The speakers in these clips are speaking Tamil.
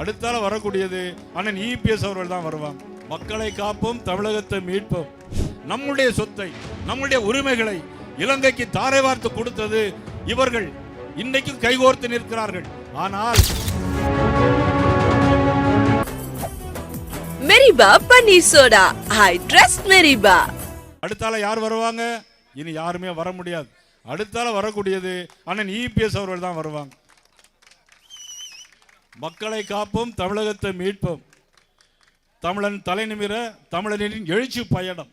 அடுத்தால வரக்கூடியது அண்ணன் இபிஎஸ் அவர்கள் தான் வருவாங்க. மக்களை காப்போம் தமிழகத்தை மீட்போம். நம்முடைய சொத்தை நம்முடைய உரிமைகளை இலங்கைக்கு தாரை வார்த்து கொடுத்தது இவர்கள் இன்னைக்கும் கைகோர்த்து நிற்கிறார்கள். ஆனால் மெரிபா பன்னீர் சோடா. I trust மெரிபா. அடுத்தால யார் வருவாங்க? இனி யாருமே வர முடியாது. அடுத்தால வரக்கூடியது அண்ணன் இபிஎஸ் அவர்கள் தான் வருவாங்க. மக்களை காப்போம் தமிழகத்தை மீட்போம். தமிழன் தலைநிமிர தமிழனின் எழுச்சி பயணம்.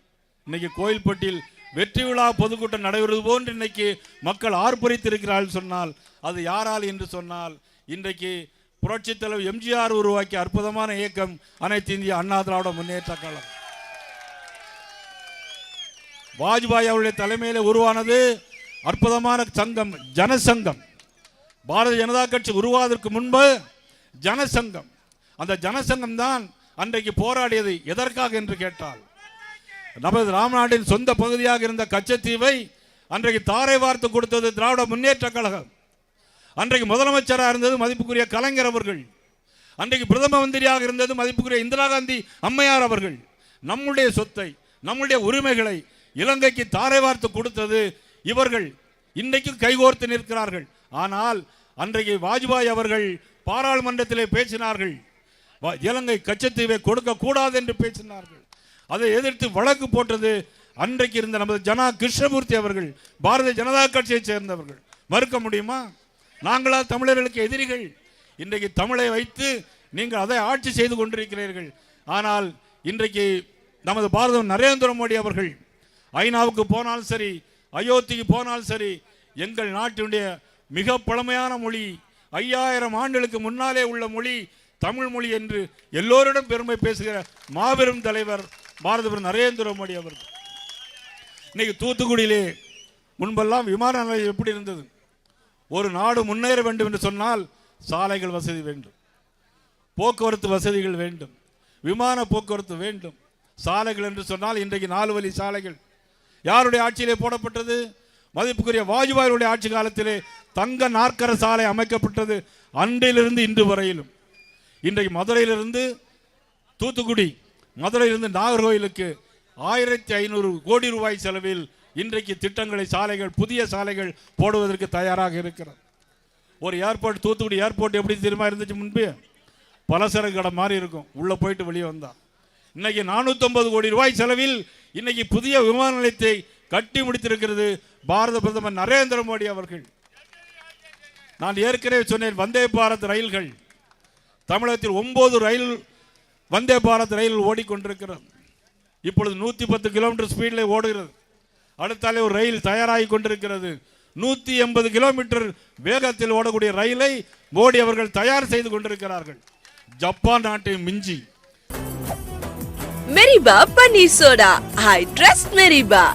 இன்னைக்கு கோயில்பட்டியில் வெற்றி விழா பொதுக்கூட்டம் நடைபெறுவது போன்று இன்னைக்கு மக்கள் ஆர்ப்பரித்திருக்கிறார்கள் சொன்னால் அது யாரால் என்று சொன்னால் இன்றைக்கு புரட்சித் தலைவர் எம்ஜிஆர் உருவாக்கிய அற்புதமான இயக்கம் அனைத்து இந்திய அண்ணா திராவிட முன்னேற்ற காலம் வாஜ்பாய் அவருடைய தலைமையில் உருவானது அற்புதமான சங்கம் ஜனசங்கம். பாரதிய ஜனதா கட்சி உருவாவதற்கு முன்பு ஜனசங்கம். அந்த ஜனசங்கம் தான் அன்றைக்கு போராடியது எதற்காக என்று கேட்டால் நமது ராமநாட்டின் சொந்த பகுதியாக இருந்த கச்சத்தீவை அன்றைக்கு தாரை வார்த்து கொடுத்தது திராவிட முன்னேற்ற கழகம். அன்றைக்கு முதலமைச்சராக இருந்தது மதிப்புக்குரிய கலைஞர் அவர்கள். அன்றைக்கு பிரதம மந்திரியாக இருந்தது மதிப்புக்குரிய இந்திரா காந்தி அம்மையார் அவர்கள். நம்முடைய சொத்தை நம்முடைய உரிமைகளை இலங்கைக்கு தாரை வார்த்து கொடுத்தது இவர்கள். இன்றைக்கும் கைகோர்த்து நிற்கிறார்கள். ஆனால் அன்றைக்கு வாஜ்பாய் அவர்கள் பாராளுமன்றத்திலே பேசினார்கள். இலங்கை கச்சத்தீவை கொடுக்க கூடாது என்று பேசினார்கள். அதை எதிர்த்து வழக்கு போட்டது அன்றைக்கு இருந்த நமது ஜனா கிருஷ்ணமூர்த்தி அவர்கள் பாரதிய ஜனதா கட்சியைச் சேர்ந்தவர்கள். மறுக்க முடியுமா? நாங்களா தமிழர்களுக்கு எதிரிகள். இன்றைக்கு தமிழை வைத்து நீங்கள் அதை ஆட்சி செய்து கொண்டிருக்கிறீர்கள். ஆனால் இன்றைக்கு நமது பாரதம் நரேந்திர மோடி அவர்கள் ஐநாவுக்கு போனாலும் சரி அயோத்திக்கு போனாலும் சரி எங்கள் நாட்டினுடைய மிக பழமையான மொழி ஐயாயிரம் ஆண்டுகளுக்கு முன்னாலே உள்ள மொழி தமிழ் மொழி என்று எல்லோரிடம் பெருமை பேசுகிற மாபெரும் தலைவர் பாரதபுரம் நரேந்திர மோடி அவர் இன்னைக்கு தூத்துக்குடியிலே முன்பெல்லாம் விமான நிலையம் எப்படி இருந்தது? ஒரு நாடு முன்னேற வேண்டும் என்று சொன்னால் சாலைகள் வசதி வேண்டும் போக்குவரத்து வசதிகள் வேண்டும் விமான போக்குவரத்து வேண்டும் சாலைகள் என்று சொன்னால் இன்றைக்கு நாலு வழி சாலைகள். யாருடைய ஆட்சியிலே போடப்பட்டது? மதிப்புக்குரிய வாஜ்பாயுடைய ஆட்சி காலத்திலே தங்க நாற்கர சாலை அமைக்கப்பட்டது அன்றையிலிருந்து இன்று வரையிலும். இன்றைக்கு மதுரையிலிருந்து தூத்துக்குடி மதுரையிலிருந்து நாகர்கோயிலுக்கு ஆயிரத்தி ஐநூறு கோடி ரூபாய் செலவில் இன்றைக்கு திட்டங்களை சாலைகள் புதிய சாலைகள் போடுவதற்கு தயாராக இருக்கிறது ஒரு ஏர்போர்ட் தூத்துக்குடி ஏர்போர்ட் எப்படி தெரியுமா இருந்துச்சு முன்பு? பலசரக்கு கடை மாதிரி இருக்கும். உள்ளே போயிட்டு வெளியே வந்தா. இன்னைக்கு 450 கோடி ரூபாய் செலவில் இன்னைக்கு புதிய விமான நிலையத்தை கட்டி முடித்திருக்கிறது பாரத பிரதமர் நரேந்திர மோடி அவர்கள். நான் ஏற்கனவே சொன்னேன் வந்தே பாரத் ரயில்கள். தமிழகத்தில் ஒன்பது ரயில் வந்தே பாரத் ரயில் ஓடிக்கொண்டிருக்கிறது. இப்பொழுது நூற்றி பத்து கிலோமீட்டர் ஸ்பீடில் ஓடுகிறது. அடுத்தாலே ஒரு ரயில் தயாராகி கொண்டிருக்கிறது. நூற்றி எண்பது கிலோமீட்டர் வேகத்தில் ஓடக்கூடிய ரயிலை மோடி அவர்கள் தயார் செய்து கொண்டிருக்கிறார்கள். ஜப்பான் நாட்டை மிஞ்சி. மெரிபா பன்னீர் சோடா ஐ ட்ரஸ்ட் மெரிபா